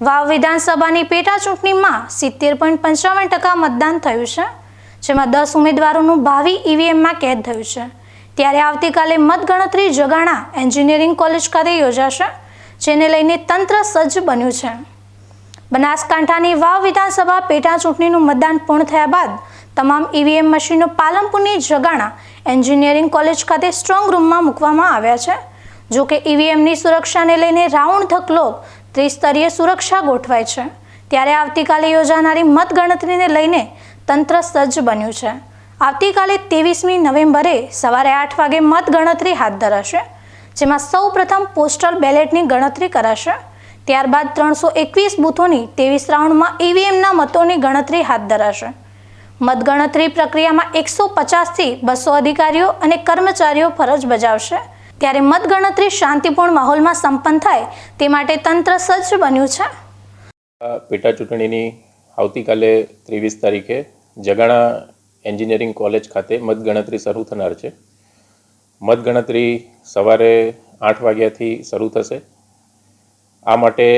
વાવ વિધાનસભાની પેટા ચૂંટણીમાં સિત્તેર પોઈન્ટ પંચાવન ટકા મતદાન થયું છે, જેમાં દસ ઉમેદવારોનું ભાવિ ઈવીએમમાં કેદ થયું છે. ત્યારે આવતીકાલે મતગણતરી જગાણા એન્જિનિયરિંગ કોલેજ ખાતે યોજાશે, જેને લઈને તંત્ર સજ્જ બન્યું છે. બનાસકાંઠાની વાવ વિધાનસભા પેટા ચૂંટણીનું મતદાન પૂર્ણ થયા બાદ તમામ ઈવીએમ મશીનો પાલનપુરની જગાણા એન્જિનિયરિંગ કોલેજ ખાતે સ્ટ્રોંગ રૂમમાં મૂકવામાં આવ્યા છે. જોકે ઈવીએમની સુરક્ષાને લઈને રાઉન્ડ ધ ત્રિસ્તરીય સુરક્ષા ગોઠવાય છે. ત્યારે આવતીકાલે યોજાનારી મતગણતરીને લઈને તંત્ર સજ્જ બન્યું છે. આવતીકાલે ત્રેવીસમી નવેમ્બરે સવારે આઠ વાગે મતગણતરી હાથ ધરાશે, જેમાં સૌ પ્રથમ પોસ્ટલ બેલેટની ગણતરી કરાશે. ત્યારબાદ ત્રણસો એકવીસ બૂથોની ત્રેવીસ રાઉન્ડમાં ઈવીએમના મતોની ગણતરી હાથ ધરાશે. મતગણતરી પ્રક્રિયામાં એકસો પચાસથી બસો અધિકારીઓ અને કર્મચારીઓ ફરજ બજાવશે. ત્યારે મતગણતરી શાંતિપૂર્ણ માહોલમાં સંપન્ન થાય તે માટે તંત્ર સજ્જ બન્યું છે. પેટા ચૂંટણીની આવતીકાલે ત્રેવીસ તારીખે જગાણા એન્જિનિયરિંગ કોલેજ ખાતે મતગણતરી શરૂ થનાર છે. મતગણતરી સવારે આઠ વાગ્યાથી શરૂ થશે. આ માટે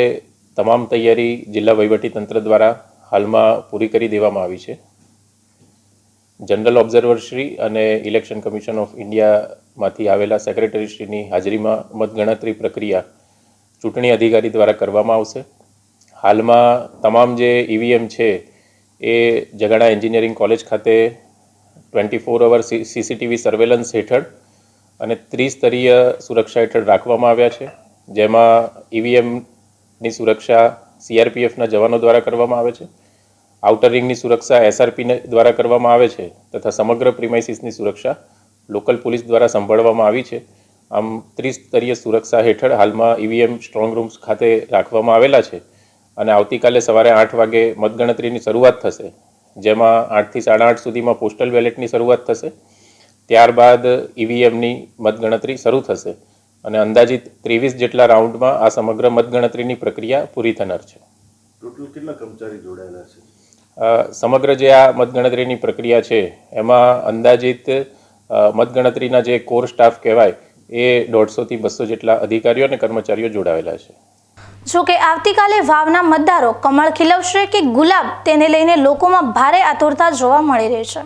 તમામ તૈયારી જિલ્લા વહીવટીતંત્ર દ્વારા હાલમાં પૂરી કરી દેવામાં આવી છે. જનરલ ઓબ્ઝર્વરશ્રી અને ઇલેક્શન કમિશન ઓફ ઇન્ડિયામાંથી આવેલા સેક્રેટરીશ્રીની હાજરીમાં મતગણતરી પ્રક્રિયા ચૂંટણી અધિકારી દ્વારા કરવામાં આવશે. હાલમાં તમામ જે ઈવીએમ છે એ જગાડા એન્જિનિયરિંગ કોલેજ ખાતે twenty four hour CCTV surveillance હેઠળ અને ત્રિસ્તરીય સુરક્ષા હેઠળ રાખવામાં આવ્યા છે. જેમાં ઈવીએમની સુરક્ષા સીઆરપીએફના જવાનો દ્વારા કરવામાં આવે છે. આઉટર રિંગની સુરક્ષા એસઆરપી દ્વારા કરવામાં આવે છે તથા સમગ્ર પ્રિમાઇસીસની સુરક્ષા લોકલ પોલીસ દ્વારા સંભાળવામાં આવી છે. આમ ત્રિસ્તરીય સુરક્ષા હેઠળ હાલમાં ઈવીએમ સ્ટ્રોંગ રૂમ્સ ખાતે રાખવામાં આવેલા છે અને આવતીકાલે સવારે આઠ વાગે મતગણતરીની શરૂઆત થશે, જેમાં આઠથી સાડા આઠ સુધીમાં પોસ્ટલ બેલેટની શરૂઆત થશે. ત્યારબાદ ઈવીએમની મતગણતરી શરૂ થશે અને અંદાજિત ત્રેવીસ જેટલા રાઉન્ડમાં આ સમગ્ર મતગણતરીની પ્રક્રિયા પૂરી થનાર છે. ટોટલ કેટલા કર્મચારી જોડાયેલા છે? સમગ્ર જે આ મતગણતરીની પ્રક્રિયા છે, એમાં અંદાજિત મતગણતરીના જે કોર સ્ટાફ કહેવાય, એ દોઢસોથી બસો જેટલા અધિકારીઓ અને કર્મચારીઓ જોડાયેલા છે. જો કે આવતીકાલે વાવના મતદારો કમળ ખીલવશે કે ગુલાબ તેને લઈને લોકોમાં ભારે આતુરતા જોવા મળી રહી છે.